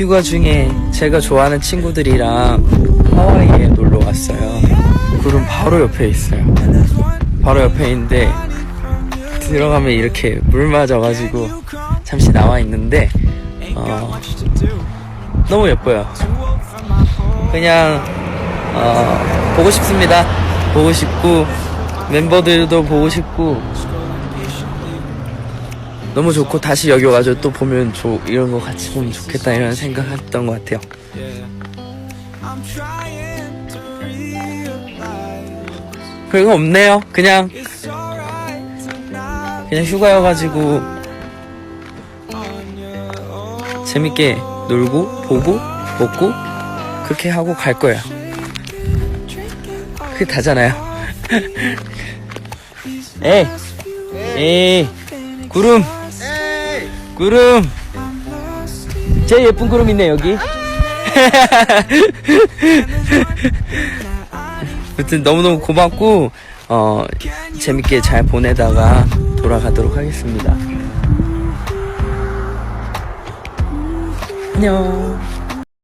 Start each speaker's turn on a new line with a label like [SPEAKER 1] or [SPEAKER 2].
[SPEAKER 1] 휴가 중에 제가 좋아하는 친구들이랑 하와이에 놀러 갔어요. 구름 바로 옆에 있어요. 바로 옆에 있는데 들어가면 이렇게 물 맞아가지고 잠시 나와 있는데 어, 너무 예뻐요. 그냥 어, 보고 싶습니다. 보고 싶고 멤버들도 보고 싶고 너무 좋고 다시 여기 와가지고 또 보면 좋 이런 거 같이 보면 좋겠다 이런 생각했던 것 같아요. 별거 없네요. 그냥 그냥 휴가여가지고 재밌게 놀고 보고 먹고 그렇게 하고 갈 거예요. 그게 다잖아요. 에이, 에이, 구름, 구름. 제일 예쁜 구름 있네 여기. 아무튼 너무너무 고맙고 어 재밌게 잘 보내다가 돌아가도록 하겠습니다. 안녕.